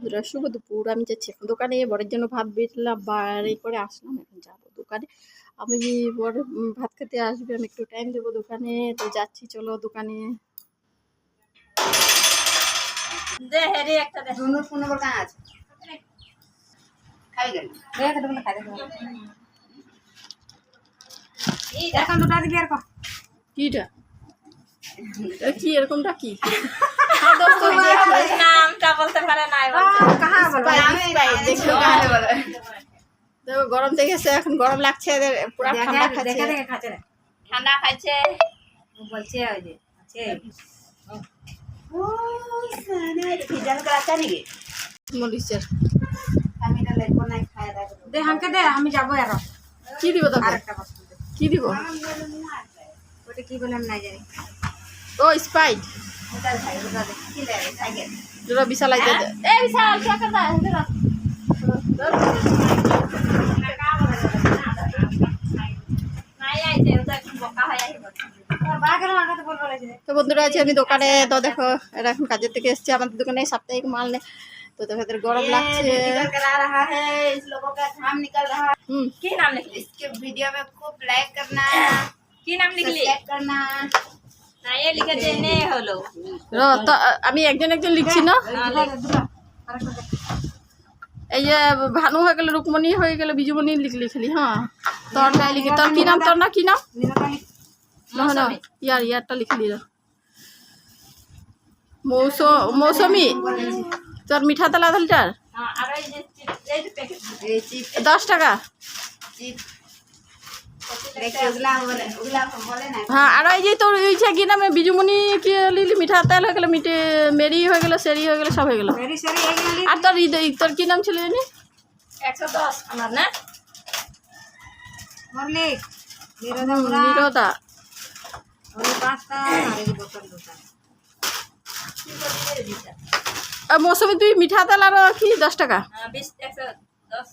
বন্ধুরা শুভ দুপুর। আমি যাচ্ছি এখন দোকানে বরের জন্য ভাত বেটলাম বাড়ি করে আসলাম এখন যাব দোকানে। আমি বর ভাত খেতে আসবে আমি একটু টাইম দেবো দোকানে তো যাচ্ছি চলো দোকানে। কিটা? কি এরকমটা কি? হ্যাঁ বলতে পারে নাই কাহা বলব আমি দেখো কাহা বলে। দেখো গরম দেখেছে এখন গরম লাগছে এদের পুরা ঠান্ডা খাচ্ছে। দেখে দেখে খাচ্ছে ঠান্ডা খাইছে বলছে ওই যে আছে। ও। সানা ভিজাল করা আছে নাকি? মরিচের। আমি এটা লেখো নাই খায় দে হামকে দে আমি যাব আর কি দিব তোকে? আরেকটা বস্তু কি দিব? ওটা কি বলে আমি নাই জানি। ও স্পাইট ওটা খাই ওটা দে কি লাগে খাই গেল যেটা বিশাল আইতে এই বিশাল টাকা দা হেতে দা নাই আইতে ওটা একটু বকা হয়ে আহিব বাগার আগাতে বলবো লাগে তো বন্ধুরা আছে আমি দোকানে তো দেখো এরা এখন কাজের থেকে এসছে আমাদের দোকানে সাপ্তাহিক মাল নেই তো দেখো এদের গরম লাগছে निकल कर आ रहा है इस लोगों का घाम निकल रहा है হুম কি নাম লিখলি इसके वीडियो में खूब लाइक करना কি নাম লিখলি सब्सक्राइब करना আমি একজন একজন লিখছি না? এই যে ভানু হয়ে গেল রুকমণি হয়ে গেল বিজুমণি লিখলি খেলি হ্যাঁ? তোর গায়ে লিখি তোর কি নাম তোর না কি নাম? ইয়ার ইয়ারটা লিখলি মৌসুমি তোর মিঠা তেলা দশ টাকা? হ্যাঁ আর এই যে তোর কি নামে বিজুমণি কি লিলি মিঠা তেল হয়ে গেল মিঠে মেরি হয়ে গেল সেরি হয়ে গেল সব হয়ে গেল। মেরি সারি এই গেলি আর তোর তোর কি নাম ছিল জানি? একশো দশ আমার না? নিরোদা মৌসুমি তুই মিঠা তেল আর কি দশ টাকা? বিশ একশো দশ